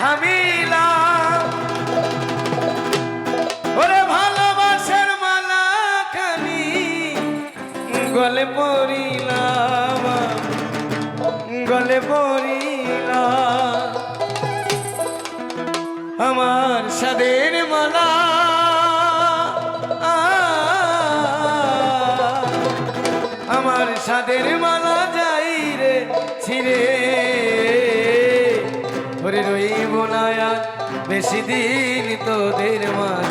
থামিলাম। ওরে ভালোবাসার মালা গলে গলে আমার সাদের মালা। আমার সাদের মালা যাই রে, ছিড়ে বেশি দিন তোদের মাঝারে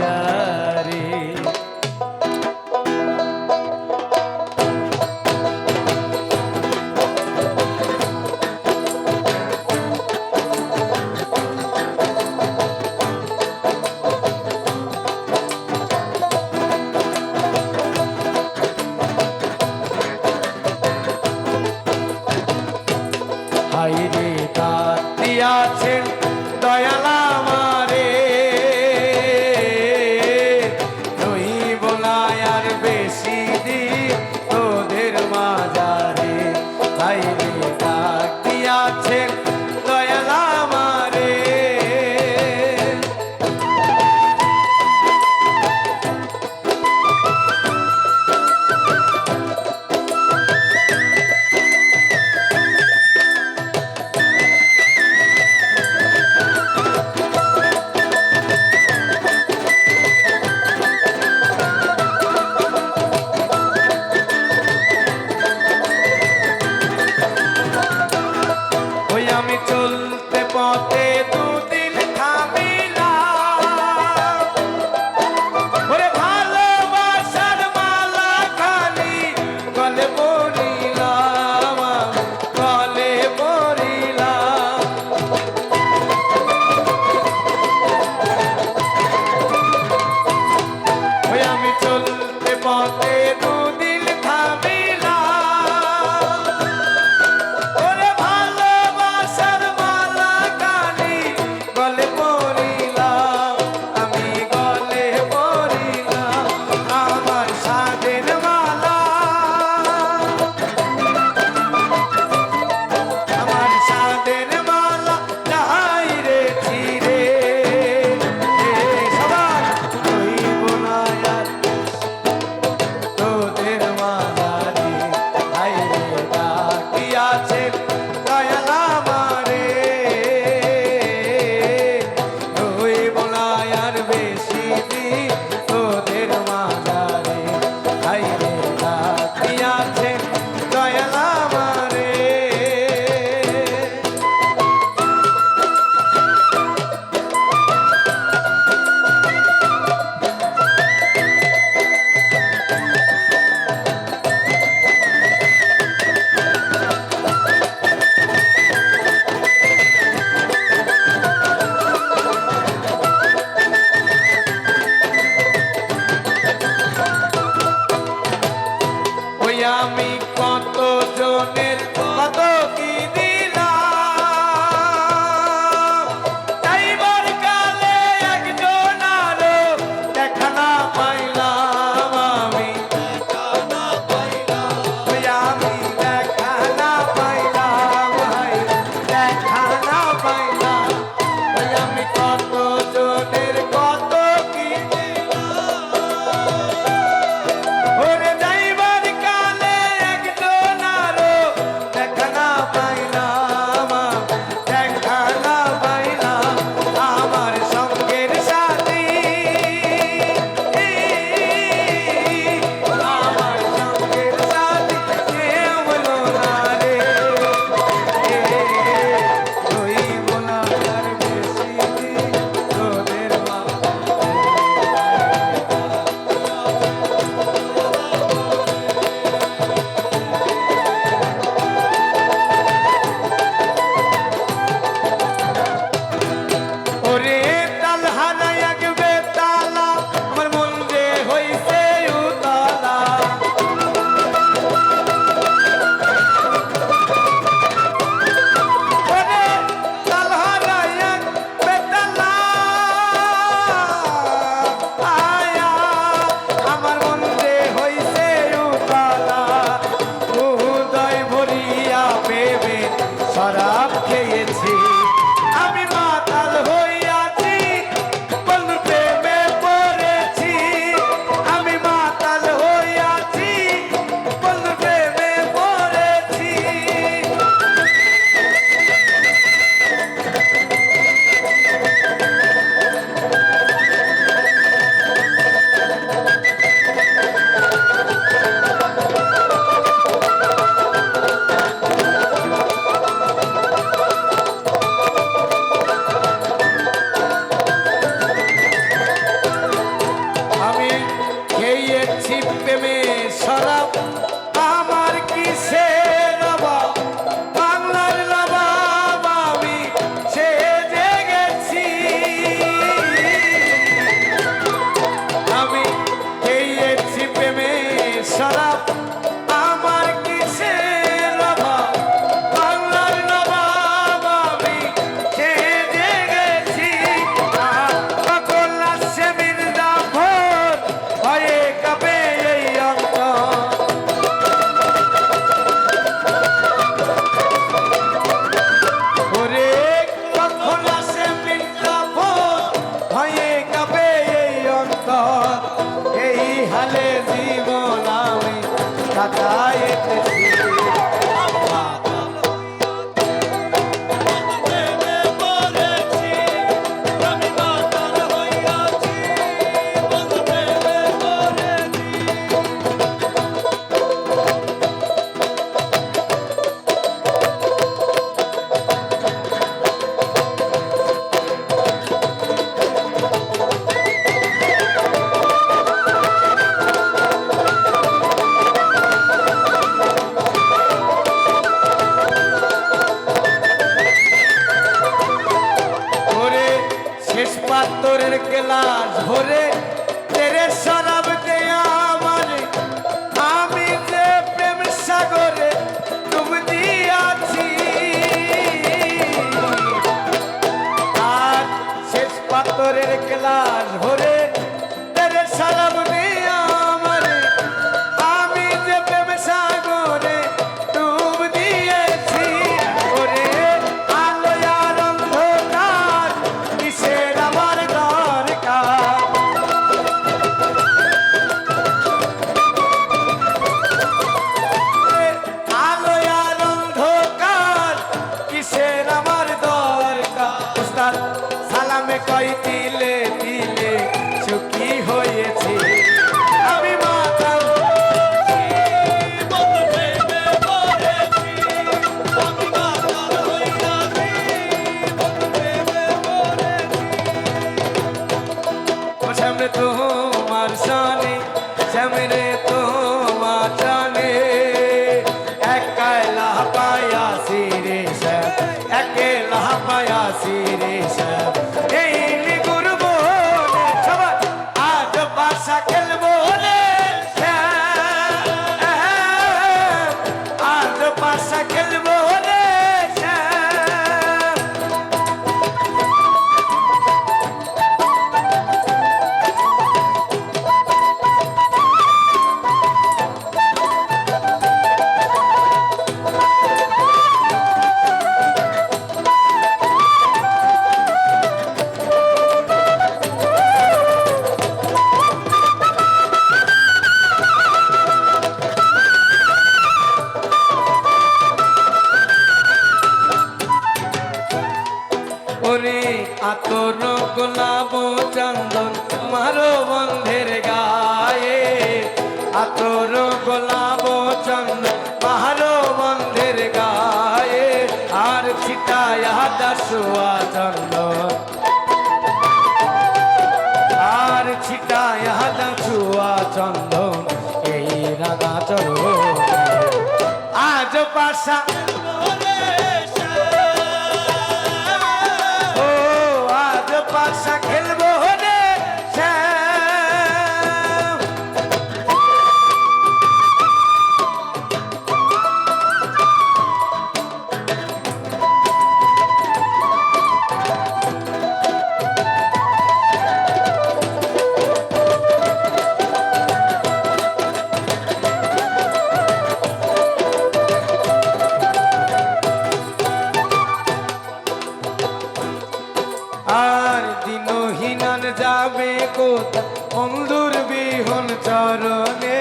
ক্লাস ভরে তেরে সালাম তো ছিটায়া দাসুয়া চন্দন আর ছিটায়া দাসুয়া চন্দন এই রাগা চলো আজ পাশা কোথা অন্ধুর বিহন চরণে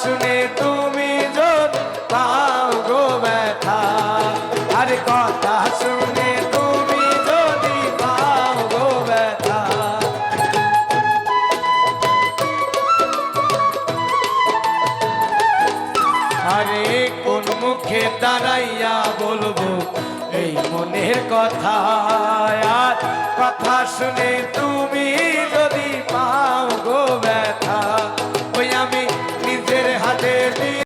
শুনে তুমি যোগ পাও গো ব্যথা। আর কথা শুনে তুমি যদি পাও গো ব্যথা। আরে কোন মুখে দাঁড়াইয়া বলব এই মনের কথা? আর কথা শুনে তুমি